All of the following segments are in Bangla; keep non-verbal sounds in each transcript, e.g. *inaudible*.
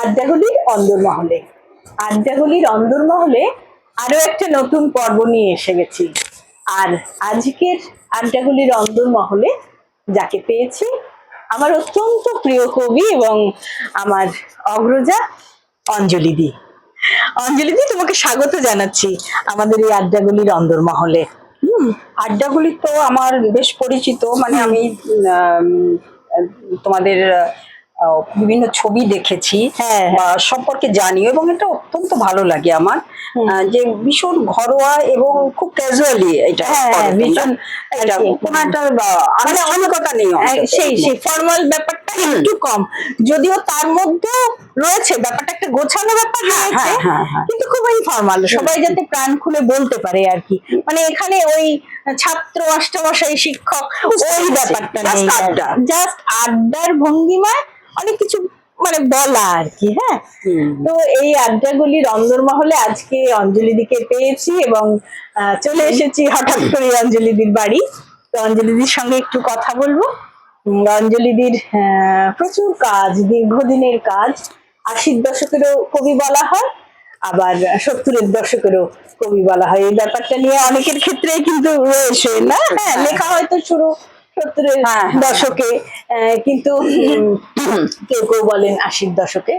আড্ডাগুলির অন্দরমহলে। আড্ডাগুলির অন্দরমহলে আরও একটা নতুন পর্ব নিয়ে এসে গেছি। আর আজকের আড্ডাগুলির অন্দরমহলে যাকে পেয়েছি আমার অত্যন্ত প্রিয় কবি এবং আমার অগ্রজা অঞ্জলি দি। অঞ্জলি দি, তোমাকে স্বাগত জানাচ্ছি আমাদের এই আড্ডাগুলির অন্দরমহলে। আড্ডাগুলি তো আমার বেশ পরিচিত মানে আমি তোমাদের বিভিন্ন ছবি দেখেছি হ্যাঁ, হ্যাঁ। বা সম্পর্কে জানি এবং এটা অত্যন্ত ভালো লাগে আমার যে ভীষণ ঘরোয়া এবং খুব ক্যাজুয়ালি এটা হ্যাঁ, ভীষণ। কোনো একটা আনুষ্ঠানিকতা নেই সেই সেই ফর্মাল ব্যাপারটা একটু কম। যদিও তার মধ্যেও রয়েছে ব্যাপারটা একটা গোছানো ব্যাপার রয়েছে। কিন্তু খুব ইনফর্মাল সবাই যাতে প্রাণ খুলে বলতে পারে আর কি। মানে এখানে ওই ছাত্র মাস্টারমশাই শিক্ষক ওই ব্যাপারটা। জাস্ট আড্ডার ভঙ্গিমায় অনেক কিছু মানে বলা আর কি হ্যাঁ তো এই আড্ডাগুলির অন্দরমহলে আজকে অঞ্জলি দিকে পেয়েছি এবং চলে এসেছি হঠাৎ করে অঞ্জলিদির বাড়ি। তো অঞ্জলিদির সঙ্গে একটু কথা বলব। অঞ্জলিদির প্রচুর কাজ দীর্ঘদিনের কাজ। আশির দশকেরও কবি বলা হয় আবার সত্তরের দশকেরও কবি বলা হয়। এই ব্যাপারটা নিয়ে অনেকের ক্ষেত্রেই কিন্তু রয়েছে না? হ্যাঁ। লেখা হয়তো শুরু সত্তরের হ্যাঁ, হ্যাঁ। দশকে কিন্তু কেউ কেউ বলেন আশির দশকে।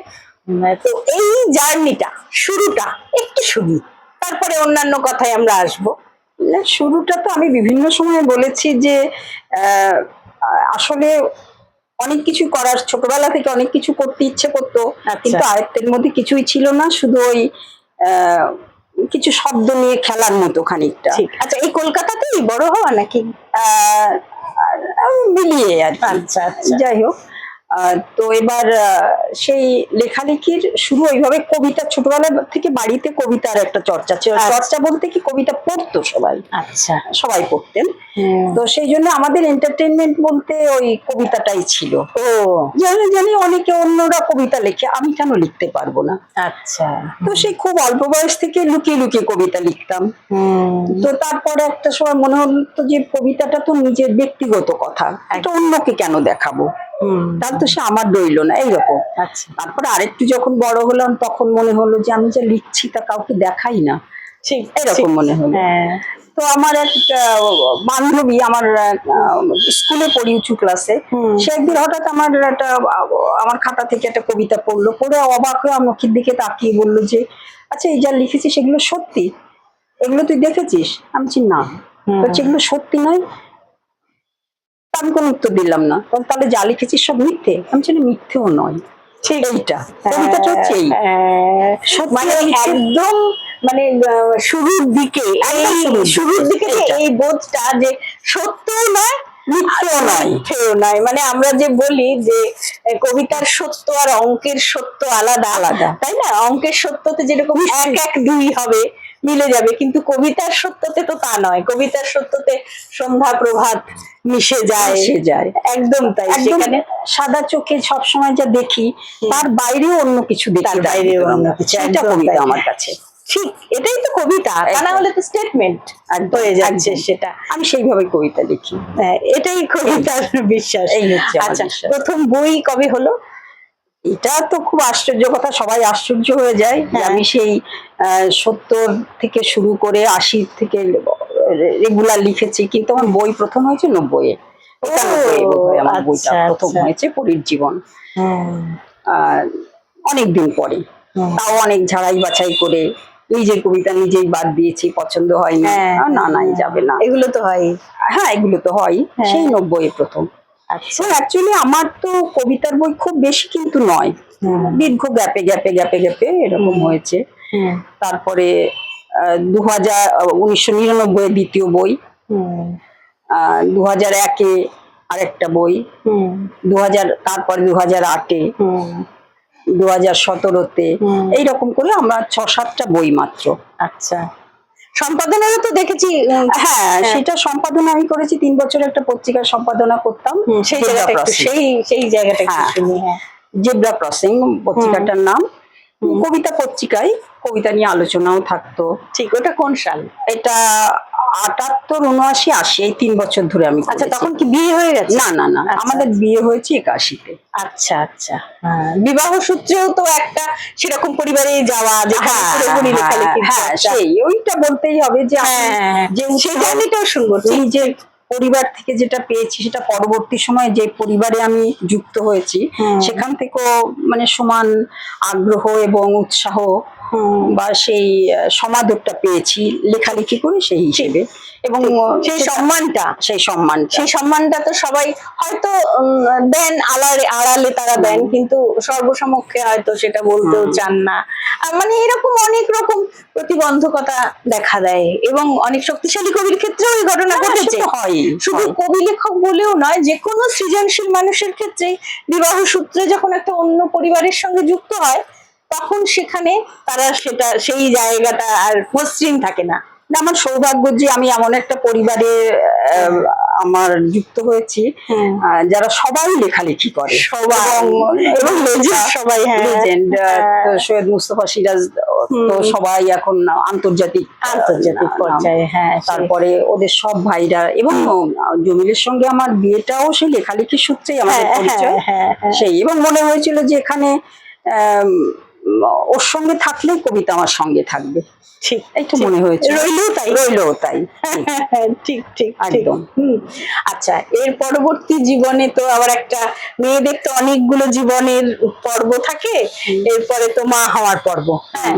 তো এই জার্নিটা শুরুটা একটু শুনি তারপরে অন্যান্য কথায় আমরা আসব। শুরুটা তো আমি বিভিন্ন সময় বলেছি যে আসলে অনেক কিছু করার ছোটবেলা থেকে অনেক কিছু করতে ইচ্ছে করতো কিন্তু আয়ত্তের মধ্যে কিছুই ছিল না শুধু ওই কিছু শব্দ নিয়ে খেলার মতো খানিকটা। আচ্ছা এই কলকাতাতেই বড় হওয়া নাকি? আর মিলিয়ে আর। আচ্ছা আচ্ছা যাই হোক তো এবার সেই লেখালেখির শুরু ওইভাবে কবিতা ছোটবেলা থেকে বাড়িতে কবিতার একটা চর্চা ছিল। আচ্ছা। চর্চা বলতে কি কবিতা পড়তো সবাই। আচ্ছা। সবাই পড়তেন। তো সেই জন্য আমাদের এন্টারটেনমেন্ট বলতে ওই কবিতাটাই ছিল। ও। জানি জানি অনেকে অন্যরা কবিতা লেখে আমি কেন লিখতে পারব না? আচ্ছা। তো সেই খুব অল্প বয়স থেকে লুকিয়ে লুকিয়ে কবিতা লিখতাম। তো তারপরে একটা সময় মনে হতো যে কবিতাটা তো নিজের ব্যক্তিগত কথা। এটা অন্যকে কেন দেখাবো? তাহলে তো সে আমার রইল না এইরকম। আচ্ছা। তারপরে আরেকটু যখন বড় হলাম তখন মনে হলো যে আমি যা লিখছি তা কাউকে দেখাই না। ঠিক এরকম মনে হলো। হ্যাঁ। তো আমার এক বান্ধবী আমার স্কুলে পড়ি উঁচু ক্লাসে। সে একদিন হঠাৎ আমার একটা আমার খাতা থেকে একটা কবিতা পড়ল পড়ে অবাক হয়ে আমার দিকে তাকিয়ে বলল যে আচ্ছা এই যা লিখেছিস সেগুলো সত্যি? এগুলো তুই দেখেছিস? আমি বলছি না। এগুলো সত্যি নয় আমি কোনো উত্তর দিলাম না। তাহলে যা লিখেছিস সব মিথ্যে। আমি বলছি, মিথ্যেও নয়। এইটা। কবিতাটা হচ্ছে এই। হ্যাঁ, মানে একদম মানে শুরুর দিকে এই শুরুর দিকে। শুরুর দিকে যে এইটা। এই বোধটা যে সত্যও নয় মিথ্যেও নয়। মিথ্যেও নয়। মানে আমরা যে বলি যে কবিতার সত্য আর অঙ্কের সত্য আলাদা। আলাদা। তাই না? অঙ্কের সত্যতে যেরকম এক এক দুই হবে মিলে যাবে। কিন্তু কবিতার সত্যতে তো তা নয়। কবিতার সত্যতে সন্ধ্যা প্রভাত মিশে যায়। মিশে যায়। একদম তাই। একদম। সেখানে সাদা চোখে সব সময় যা দেখি তার বাইরেও অন্য কিছু দেখি। তার বাইরেও অন্য কিছু, একদম কবিতা। তাই। আমার কাছে। ঠিক এটাই তো কবিতা। তা না একদম। হলে তো স্টেটমেন্ট একদম, হয়ে যাচ্ছে একদম। সেটা। আমি সেইভাবে কবিতা লিখি। হ্যাঁ, এটাই কবিতার বিশ্বাস এই হচ্ছে আমার আচ্ছা বিশ্বাস। প্রথম বই কবে হলো? এটা তো খুব আশ্চর্য কথা সবাই আশ্চর্য হয়ে যায় হ্যাঁ। আমি সেই সত্তর থেকে শুরু করে আশি থেকে রেগুলার লিখেছি কিন্তু আমার বই প্রথম হয়েছে নব্বই আমার বইটা আচ্ছা, প্রথম আচ্ছা। হয়েছে পরীর জীবন। হ্যাঁ। অনেক দিন পরে। তাও অনেক ঝাড়াই বাছাই করে নিজের কবিতা নিজেই বাদ দিয়েছি পছন্দ হয়নি। হ্যাঁ, না নাই যাবে না। এগুলো তো হয়। হ্যাঁ এগুলো তো হয়। হ্যাঁ। সেই নব্বই প্রথম। আচ্ছা অ্যাকচুয়ালি আমার তো কবিতার বই খুব বেশি কিন্তু নয়। দীর্ঘ গ্যাপে গ্যাপে গ্যাপে গ্যাপে এরকম হয়েছে। তারপরে দু হাজার উনিশশো নিরানব্বই দ্বিতীয় বই। হুম। দু হাজার একে আরেকটা বই। হুম। দু হাজার তারপরে দু হাজার আটে। হুম। দু হাজার সতেরোতে এইরকম করে আমরা ছ সাতটা বই মাত্র। আচ্ছা। সম্পাদনারও তো দেখেছি হ্যাঁ সেটা সম্পাদনা আমি করেছি তিন বছর একটা পত্রিকার সম্পাদনা করতাম। সেই জেব্রা জায়গাটা একটু সেই সেই জায়গাটা একটু হ্যাঁ। শুনি হ্যাঁ। জেব্রা ক্রসিং পত্রিকাটার নাম। কবিতা পত্রিকায় কবিতা নিয়ে আলোচনাও থাকতো। ঠিক। ওটা কোন সাল? এটা আটাত্তর উনআশি আশি এই তিন বছর ধরে আমি আচ্ছা তখন কি বিয়ে হয়ে গেছে? না না না আচ্ছা, আমাদের বিয়ে হয়েছে একাশিতে। আচ্ছা আচ্ছা। হ্যাঁ, বিবাহ সূত্রেও তো একটা সেরকম পরিবারে যাওয়া হ্যাঁ, হ্যাঁ, হ্যাঁ। সেই ওইটা বলতেই হবে যে যে সেই জার্নিটাও শুনব এই যে পরিবার থেকে যেটা পেয়েছি সেটা পরবর্তী সময়ে যে পরিবারে আমি যুক্ত হয়েছি সেখান থেকেও মানে সমান আগ্রহ এবং উৎসাহ। বা সেই সমাদরটা পেয়েছি লেখালেখি করে সেই হিসেবে। এবং সেই সম্মানটা। সেই সম্মান সেই সম্মানটা তো সবাই হয়তো দেন আড়ালে আড়ালে তারা দেন কিন্তু সর্বসমক্ষে হয়তো সেটা বলতেও চান না। মানে এরকম অনেক রকম প্রতিবন্ধকতা দেখা দেয় এবং অনেক শক্তিশালী কবির ক্ষেত্রেও এই ঘটনা হ্যাঁ, ঘটেছে। হয়ই, শুধু হয়। কবি লেখক বলেও নয় যে কোনো সৃজনশীল মানুষের ক্ষেত্রেই বিবাহ সূত্রে যখন একটা অন্য পরিবারের সঙ্গে যুক্ত হয় তখন সেখানে তারা সেটা সেই জায়গাটা আর মসৃণ থাকে না। আমার সৌভাগ্য যে আমি এমন একটা পরিবারে আমার যুক্ত হয়েছি। যারা সবাই লেখালেখি করে। সবাই। এবং এবং সবাই হ্যাঁ। লেজেন্ড হ্যাঁ। সৈয়দ মুস্তফা সিরাজ তো সবাই এখন আন্তর্জাতিক আন্তর্জাতিক পর্যায়ে হ্যাঁ তারপরে ওদের সব ভাইরা এবং জমিলের সঙ্গে আমার বিয়েটাও সেই লেখালেখির সূত্রেই আমাদের হ্যাঁ, পরিচয়। হ্যাঁ, হ্যাঁ, হ্যাঁ। সেই এবং মনে হয়েছিল যে এখানে ওর সঙ্গে থাকলেই কবিতা আমার সঙ্গে থাকবে। ঠিক তো মনে হয়েছে। রইলেও তাই। রইলেও তাই। ঠিক ঠিক ঠিক। একদম। আচ্ছা এর পরবর্তী জীবনে তো আবার একটা মেয়েদের তো অনেকগুলো জীবনের পর্ব থাকে। এরপরে তো মা হওয়ার পর্ব। হ্যাঁ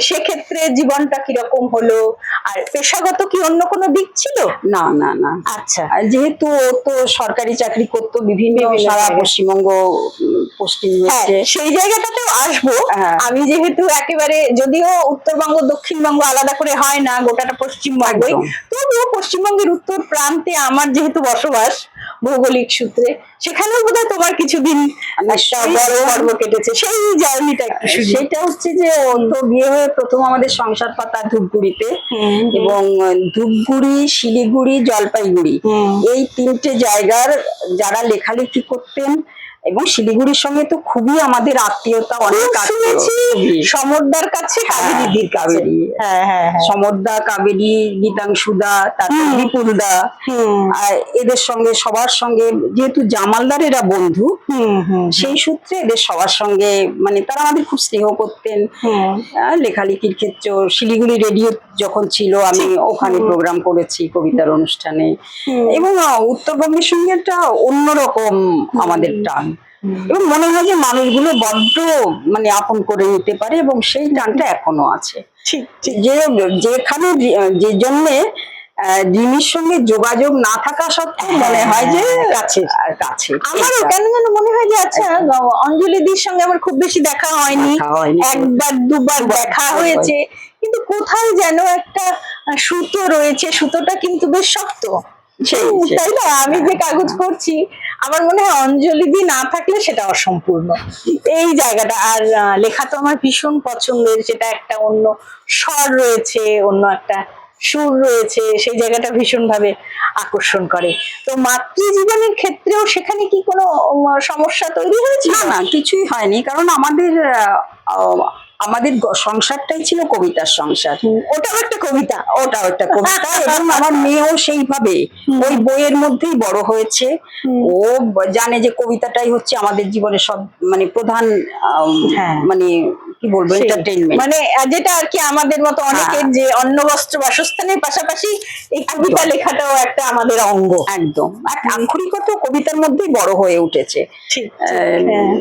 সেক্ষেত্রে জীবনটা কীরকম হলো? আর পেশাগত কি অন্য কোনো দিক ছিল? না না না। আচ্ছা। যেহেতু ও তো সরকারি চাকরি করতো বিভিন্ন সারা পশ্চিমবঙ্গ পোস্টিং হ্যাঁ হয়েছে সেই জায়গাটাতেও আসব। হ্যাঁ। আমি যেহেতু একেবারে যদিও উত্তরবঙ্গ দক্ষিণবঙ্গ আলাদা করে হয় না গোটাটা পশ্চিমবঙ্গই। তবুও পশ্চিমবঙ্গের উত্তর প্রান্তে আমার যেহেতু বসবাস ভৌগোলিক সূত্রে সেখানেও বোধহয় তোমার কিছুদিন পর্ব কেটেছে। সেই জার্নিটা সেটা হচ্ছে যে তো বিয়ে হয়ে প্রথম আমাদের সংসার পাতা ধূপগুড়িতে এবং ধূপগুড়ি শিলিগুড়ি জলপাইগুড়ি। এই তিনটে জায়গার যারা লেখালেখি করতেন এবং শিলিগুড়ির সঙ্গে তো খুবই আমাদের আত্মীয়তা অনেক শুনেছি। সমরদার কাছে হ্যাঁ, কাবেরীদির কাছে। কাবেরী। হ্যাঁ হ্যাঁ হ্যাঁ। সমরদা কাবেরী গীতাংশুদা তারপর। বিপুলদা আর এদের সঙ্গে সবার সঙ্গে যেহেতু জামালদার এরা বন্ধু সেই সূত্রে এদের সবার সঙ্গে মানে তারা আমাদের খুব স্নেহ করতেন। লেখালেখির ক্ষেত্রে শিলিগুড়ি রেডিও যখন ছিল আমি ওখানে প্রোগ্রাম করেছি কবিতার অনুষ্ঠানে। এবং উত্তরবঙ্গের সঙ্গে একটা অন্যরকম আমাদের টান। এবং মনে হয় যে মানুষগুলো বড্ড মানে আপন করে নিতে পারে এবং সেই টানটা এখনও আছে। যে যেখানে যে জন্যে রিমির সঙ্গে যোগাযোগ না থাকা সত্ত্বেও মনে হয় যে কাছের। আহ, কাছে আমারও কেন যেন মনে হয় যে আচ্ছা অঞ্জলি দির সঙ্গে আমার খুব বেশি দেখা হয়নি। একবার দুবার দেখা হয়েছে। কিন্তু কোথায় যেন একটা সুতো রয়েছে সুতোটা কিন্তু বেশ শক্ত। সেই, সেই। তাই না? আমি যে কাগজ করছি আমার মনে হয় অঞ্জলি দি না থাকলে সেটা অসম্পূর্ণ। এই জায়গাটা, আর লেখা তো আমার ভীষণ পছন্দের সেটা একটা অন্য স্বর রয়েছে, অন্য একটা সুর রয়েছে, সেই জায়গাটা ভীষণ ভাবে আকর্ষণ করে। তো মাতৃজীবনের ক্ষেত্রেও সেখানে কি কোনো সমস্যা তৈরি হয়েছিল না কিছুই হয়নি, কারণ আমাদের আমাদের সংসারটাই ছিল কবিতার সংসার। ওটাও একটা কবিতা ওটাও একটা কবিতা *laughs* এবং আমার মেয়েও সেইভাবে। ওই বইয়ের মধ্যেই বড় হয়েছে। ও জানে যে কবিতাটাই হচ্ছে আমাদের জীবনের সব মানে প্রধান হ্যাঁ। মানে কি বলব এন্টারটেইনমেন্ট মানে যেটা আর কি আমাদের মতো অনেকের হ্যাঁ। যে অন্ন বস্ত্র বাসস্থানের পাশাপাশি এই কবিতা লেখাটাও একটা আমাদের অঙ্গ। একদম। আর আক্ষরিকত কবিতার মধ্যেই বড় হয়ে উঠেছে। আহ,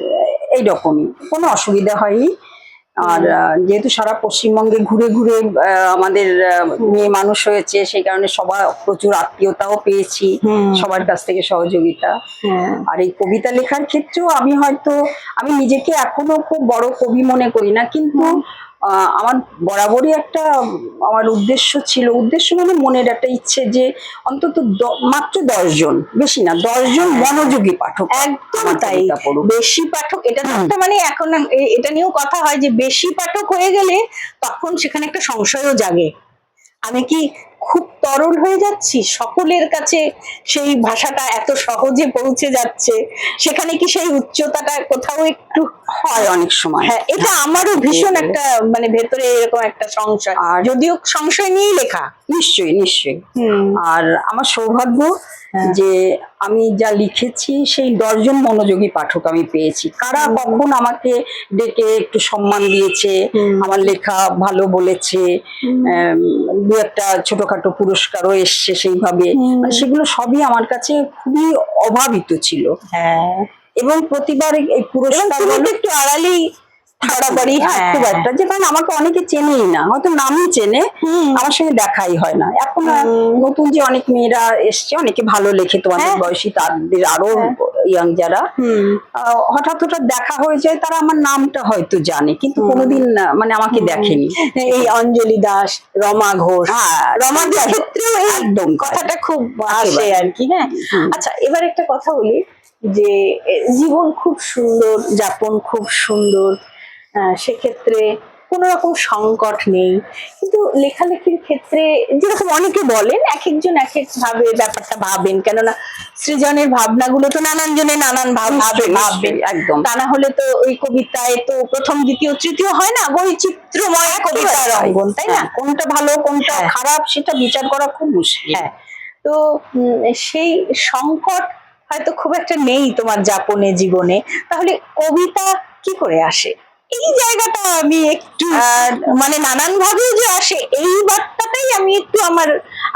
এইরকমই। কোনো অসুবিধা হয়নি। আর যেহেতু সারা পশ্চিমবঙ্গে ঘুরে ঘুরে আহ, আমাদের মেয়ে মানুষ হয়েছে সেই কারণে সবার প্রচুর আত্মীয়তাও পেয়েছি সবার কাছ থেকে সহযোগিতা। হ্যাঁ। আর এই কবিতা লেখার ক্ষেত্রেও আমি হয়তো আমি নিজেকে এখনও খুব বড় কবি মনে করি না কিন্তু আমার বরাবরই একটা আমার উদ্দেশ্য ছিল উদ্দেশ্য মানে মনের একটা ইচ্ছে যে অন্তত মাত্র দশজন বেশি না দশজন মনোযোগী পাঠক একদম তাই। বেশি পাঠক এটা তো একটা মানে এখন এটা নিয়েও কথা হয় যে বেশি পাঠক হয়ে গেলে তখন সেখানে একটা সংশয়ও জাগে আমি কি খুব তরল হয়ে যাচ্ছি? সকলের কাছে সেই ভাষাটা এত সহজে পৌঁছে যাচ্ছে। সেখানে কি সেই উচ্চতাটা কোথাও একটু হয় অনেক সময়। হ্যাঁ এটা আমারও ভীষণ একটা মানে ভেতরে এরকম একটা সংশয়। আর- যদিও সংশয় নিয়েই লেখা। নিশ্চয়ই নিশ্চয়ই। আর আমার সৌভাগ্য হ্যাঁ। যে আমি যা লিখেছি সেই দশজন মনোযোগী পাঠক আমি পেয়েছি। কারা। কখন আমাকে ডেকে একটু সম্মান দিয়েছে আমার লেখা ভালো বলেছে দু একটা ছোটখাটো পুরস্কারও এসছে সেইভাবে। মানে সেগুলো সবই আমার কাছে খুবই অভাবিত ছিল। হ্যাঁ। এবং প্রতিবার এই পুরস্কার একটু আড়ালেই বরাবরই হ্যাঁ, খুব হ্যাঁ একটা যে কারণ আমাকে অনেকে চেনেই না হয়তো নামই চেনে আমার সঙ্গে দেখাই হয় না। এখন নতুন যে অনেক মেয়েরা এসছে অনেকে ভালো লেখে তোমাদের হ্যাঁ। বয়সী তাদের আরও হ্যাঁ। ইয়াং যারা হঠাৎ হঠাৎ দেখা হয়ে যায় তারা আমার নামটা হয়তো জানে কিন্তু কোনোদিন মানে আমাকে দেখেনি। এই অঞ্জলি দাস রমা ঘোষ হ্যাঁ রমাদের ক্ষেত্রেও একদম কথাটা খুব আসে আর কি হ্যাঁ। আচ্ছা এবার একটা কথা বলি যে জীবন খুব সুন্দর যাপন খুব সুন্দর সেক্ষেত্রে কোনো রকম সংকট নেই। কিন্তু লেখালেখির ক্ষেত্রে যেরকম অনেকে বলেন এক একজন এক এক ভাবে ব্যাপারটা ভাবেন। কেননা সৃজনের ভাবনাগুলো তো নানান জনে নানান ভাব ভাববেন। একদম। তা না হলে তো ওই কবিতায় তো প্রথম দ্বিতীয় তৃতীয় হয় না? বৈচিত্র্যময় কবিতার অঙ্গন তাই না? হ্যাঁ, কোনটা ভালো কোনটা হ্যাঁ। খারাপ সেটা বিচার করা খুব মুশকিল। হ্যাঁ। তো উম, সেই সংকট হয়তো খুব একটা নেই তোমার যাপনে জীবনে। তাহলে কবিতা কি করে আসে? এই জায়গাটা আমি একটু মানে নানান ভাবে যে আসে এই বার্তাটাই আমি একটু আমার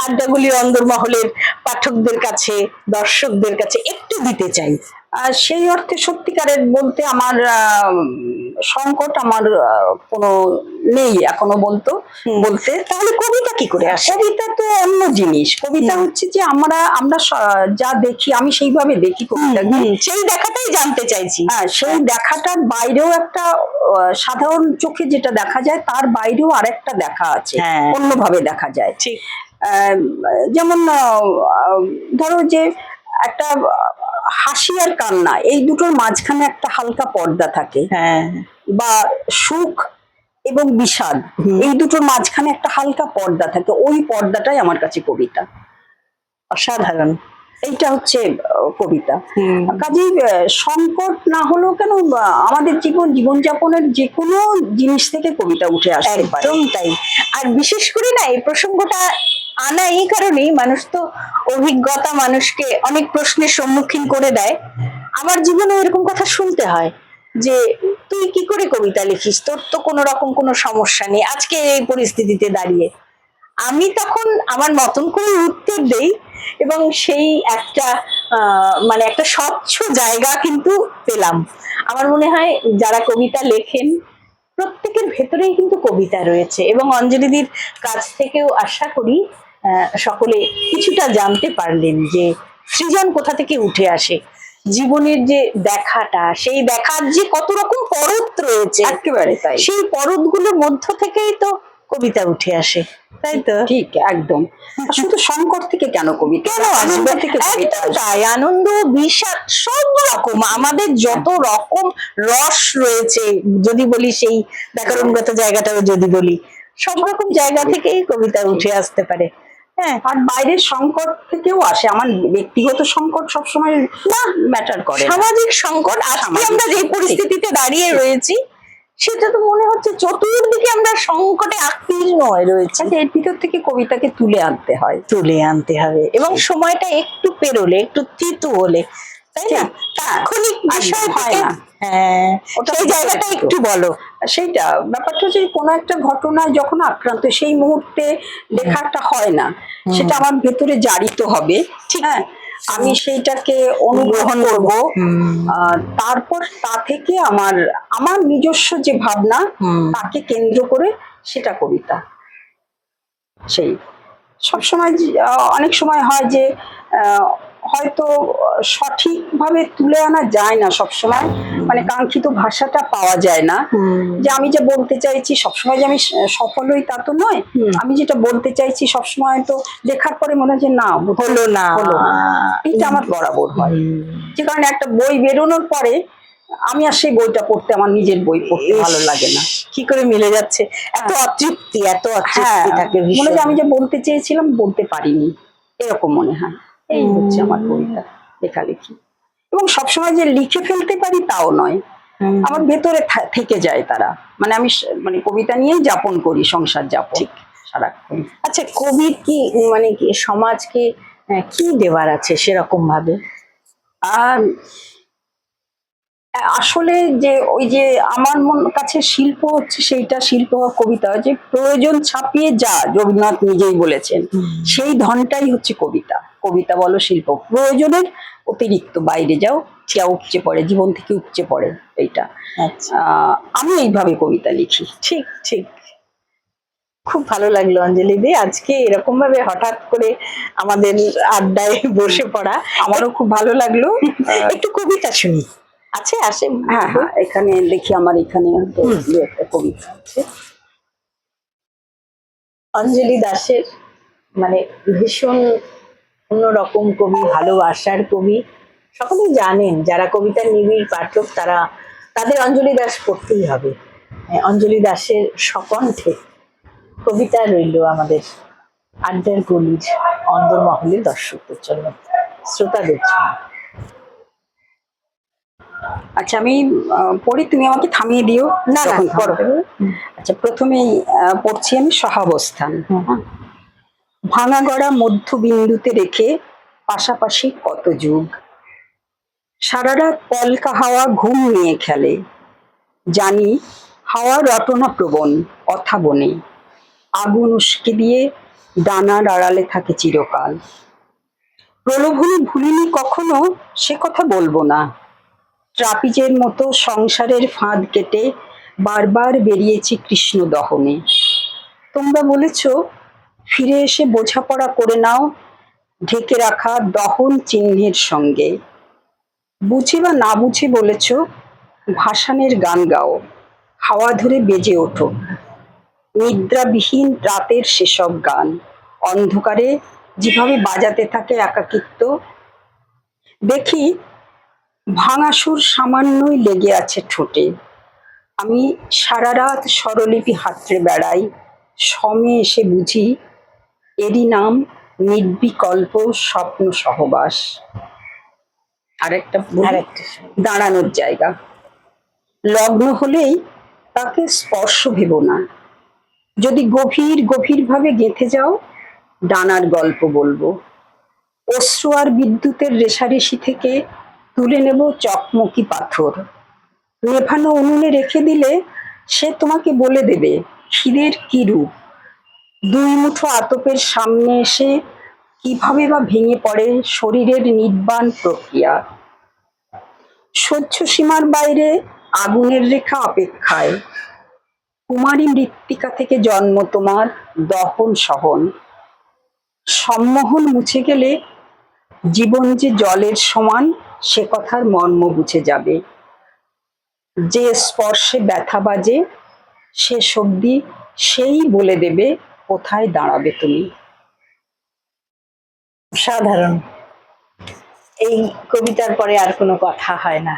আড্ডাগুলি অন্দরমহলের পাঠকদের কাছে দর্শকদের কাছে একটু দিতে চাই। আর সেই অর্থে সত্যিকারের বলতে আমার আহ, সংকট আমার কোনো নেই এখনও বলতো। বলতে তাহলে কবিতা কি করে আসে? কবিতা তো অন্য জিনিস। কবিতা হচ্ছে যে আমরা আমরা যা দেখি আমি সেইভাবে দেখি কবিতা সেই দেখাটাই জানতে চাইছি। হ্যাঁ সেই দেখাটার বাইরেও একটা সাধারণ চোখে যেটা দেখা যায় তার বাইরেও আরেকটা দেখা আছে। হ্যাঁ। অন্যভাবে দেখা যায়। ঠিক। আহ, যেমন ধরো যে একটা হাসি আর কান্না এই দুটোর মাঝখানে একটা হালকা পর্দা থাকে। হ্যাঁ। বা সুখ এবং বিষাদ। এই দুটোর মাঝখানে একটা হালকা পর্দা থাকে। ওই পর্দাটাই আমার কাছে কবিতা। অসাধারণ। এইটা হচ্ছে কবিতা। কাজেই সংকট না হলেও কেন আমাদের জীবন জীবনযাপনের যে কোনো জিনিস থেকে কবিতা উঠে পারে। একদম তাই। আর বিশেষ করে না এই প্রসঙ্গটা আনা এই কারণেই মানুষ তো অভিজ্ঞতা মানুষকে অনেক প্রশ্নের সম্মুখীন করে দেয়। আমার জীবনে এরকম কথা শুনতে হয় যে, তুই কি করে কবিতা লিখিস? তোর তো কোনো রকম কোনো সমস্যা নেই। আজকে এই পরিস্থিতিতে দাঁড়িয়ে। আমি তখন আমার মতন করে উত্তর দেই এবং সেই একটা মানে একটা স্বচ্ছ জায়গা কিন্তু পেলাম। আমার মনে হয় যারা কবিতা লেখেন, প্রত্যেকের ভেতরেই কিন্তু কবিতা রয়েছে এবং অঞ্জলিদির কাছ থেকেও আশা করি সকলে কিছুটা জানতে পারলেন যে সৃজন কোথা থেকে উঠে আসে। জীবনের যে দেখাটা সেই দেখার যে কত রকম পরত রয়েছে একেবারে তাই। সেই পরতগুলোর মধ্য থেকেই তো কবিতা উঠে আসে তাই তো? ঠিক একদম। শুধু সংকট থেকে কেন কবিতা? কেন আনন্দ থেকে। তাই আনন্দ বিষাদ সব রকম আমাদের যত রকম রস রয়েছে যদি বলি সেই ব্যাকরণগত জায়গাটাও যদি বলি সব রকম জায়গা থেকেই কবিতা উঠে আসতে পারে। হ্যাঁ আর বাইরের সংকট থেকেও আসে। আমার ব্যক্তিগত সংকট সবসময় না ম্যাটার করে সামাজিক সংকট আজকে আমরা যে পরিস্থিতিতে দাঁড়িয়ে রয়েছি সেটা তো মনে হচ্ছে চতুর্দিকে আমরা সংকটে আকীর্ণ হয়ে রয়েছি। কাজে এর ভিতর থেকে কবিতাকে তুলে আনতে হয়। তুলে আনতে হবে। এবং সময়টা একটু পেরোলে একটু তিতু হলে তাই না? তাৎক্ষণিক বিষয় হয় না। হ্যাঁ সেই জায়গাটা একটু বলো। সেইটা ব্যাপারটা হচ্ছে কোনো একটা ঘটনায় যখন আক্রান্ত সেই মুহূর্তে লেখাটা হয় না। সেটা আমার ভেতরে জারিত হবে। ঠিক। হ্যাঁ আমি সেইটাকে অনুগ্রহণ করব। তারপর তা থেকে আমার আমার নিজস্ব যে ভাবনা তাকে কেন্দ্র করে সেটা কবিতা। সেই। সবসময় অনেক সময় হয় যে হয়তো সঠিকভাবে তুলে আনা যায় না সবসময়। মানে কাঙ্ক্ষিত ভাষাটা পাওয়া যায় না। যে আমি যে বলতে চাইছি সবসময় যে আমি সফল হই তা তো নয়। আমি যেটা বলতে চাইছি সবসময় তো লেখার পরে মনে হয় যে না হলো না। হলো এটা আমার বরাবর হয়। যে কারণে একটা বই বেরোনোর পরে আমি আর সেই বইটা পড়তে আমার নিজের বই পড়তে ভালো লাগে না। কি করে মিলে যাচ্ছে? এত অতৃপ্তি এত হ্যাঁ। অতৃপ্তি থাকে মনে হয় আমি যে বলতে চেয়েছিলাম বলতে পারিনি। এরকম মনে হয়। এই হচ্ছে আমার কবিতা লেখালেখি। এবং সবসময় যে লিখে ফেলতে পারি তাও নয়। আমার ভেতরে থেকে যায় তারা। মানে আমি মানে কবিতা নিয়েই যাপন করি সংসার যাপন ঠিক। সারাক্ষণ। আচ্ছা কবির কি মানে কি সমাজকে কি দেওয়ার আছে সেরকম ভাবে আর আসলে যে ওই যে আমার মন কাছে শিল্প হচ্ছে সেইটা শিল্প বা কবিতা যে প্রয়োজন ছাপিয়ে যা রবীন্দ্রনাথ নিজেই বলেছেন সেই ধনটাই হচ্ছে কবিতা। কবিতা বলো শিল্প। প্রয়োজনের অতিরিক্ত বাইরে যাও যা উপচে পড়ে জীবন থেকে উপচে পড়ে এইটা। আচ্ছা। আহ, আমি এইভাবে কবিতা লিখি। ঠিক ঠিক। খুব ভালো লাগল অঞ্জলি দি। আজকে এরকম ভাবে হঠাৎ করে আমাদের আড্ডায় বসে পড়া আমারও খুব ভালো লাগল। *laughs* একটু কবিতা শুনি। আছে আসে হ্যাঁ হ্যাঁ এখানে দেখি আমার এখানে একটা কবিতা আছে। অঞ্জলি দাসের মানে ভীষণ অন্যরকম কবি ভালোবাসার কবি। সকলেই জানেন যারা কবিতার নিবিড় পাঠক তারা তাদের অঞ্জলি দাস পড়তেই হবে। অঞ্জলি দাসের সকণ্ঠে কবিতা রইল আমাদের আড্ডার গলির অন্দরমহলের দর্শকদের জন্য। শ্রোতাদের জন্য। আচ্ছা আমি পড়ি তুমি আমাকে থামিয়ে দিও। না, থামাতে পড়ো আচ্ছা প্রথমেই পড়ছি আমি সহাবস্থান। হ্যাঁ। ভাঙা গড়া মধ্যবিন্দুতে রেখে পাশাপাশি কত যুগ? সারা রাত পলকা হাওয়া ঘুম নিয়ে খেলে। জানি হাওয়া রটনা প্রবণ কথা বনে। আগুন উস্কে দিয়ে ডানার আড়ালে থাকে চিরকাল। প্রলোভনে ভুলিনি কখনো সে কথা বলব না। ট্রাপিজের মতো সংসারের ফাঁদ কেটে বারবার বেরিয়েছি কৃষ্ণ দহনে তোমরা বলেছ, ফিরে এসে বোঝাপড়া করে নাও ঢেকে রাখা দহন চিহ্নের সঙ্গে। বুঝে বা না বুঝে বলেছ, ভাসানের গান গাও, হাওয়া ধরে বেজে ওঠো। নিদ্রাবিহীন রাতের সেসব গান, অন্ধকারে যেভাবে বাজাতে থাকে একাকিত্ব। দেখি ভাঙাসুর সামান্যই লেগে আছে ঠোঁটে। আমি সারা রাত স্বরলিপি হাতড়ে বেড়াই সমে এসে বুঝি এরই নাম নির্বিকল্প স্বপ্ন সহবাস। আরেকটা। দাঁড়ানোর জায়গা। লগ্ন হলেই তাকে স্পর্শ ভেব না। যদি গভীর গভীরভাবে গেঁথে যাও ডানার গল্প বলব। অশ্রু আর বিদ্যুতের রেশারেশি থেকে তুলে নেব চকমকি পাথর। নেভানো উনুনে রেখে দিলে সে তোমাকে বলে দেবে, ক্ষীরের কি রূপ? দুই মুঠো আতপের সামনে এসে কীভাবে বা ভেঙে পড়ে শরীরের নির্বাণ প্রক্রিয়া। সহ্য সীমার বাইরে আগুনের রেখা অপেক্ষায়। কুমারী মৃত্তিকা থেকে জন্ম তোমার দহন সহন। সম্মোহন মুছে গেলে জীবন যে জলের সমান সে কথার মর্ম বুঝে যাবে। যে স্পর্শে ব্যথা বাজে, সে শব্দি সেই বলে দেবে, কোথায় দাঁড়াবে তুমি? সাধারণ। এই কবিতার পরে আর কোনো কথা হয় না।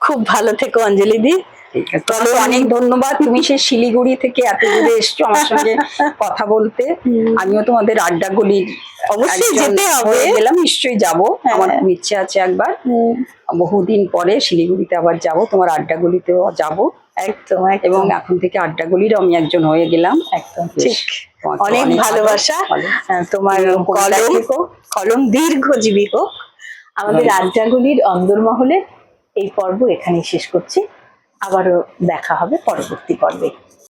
খুব ভালো থেকো, অঞ্জলি দি। ঠিক আছে। তোমাকে অনেক ধন্যবাদ। তুমি সেই শিলিগুড়ি থেকে এত দূরে এসছো আমার সঙ্গে কথা বলতে। আমিও তোমাদের আড্ডা গলির অবশ্যই যেতে হবে। গেলাম নিশ্চয়ই যাব। হ্যাঁ। আমার খুব ইচ্ছে আছে একবার। বহুদিন পরে শিলিগুড়িতে আবার যাব তোমার আড্ডা গলিতেও যাব। একদম এবং এখন থেকে আড্ডা গলির আমি একজন হয়ে গেলাম। একদম ঠিক। অনেক ভালোবাসা। তোমার তুমিও কবিতা কলম কলম দীর্ঘজীবী হোক। আমাদের ধন্যবাদ। আড্ডাগুলির অন্দরমহলে এই পর্ব এখানেই শেষ করছি। আবারও দেখা হবে পরবর্তী পর্বে।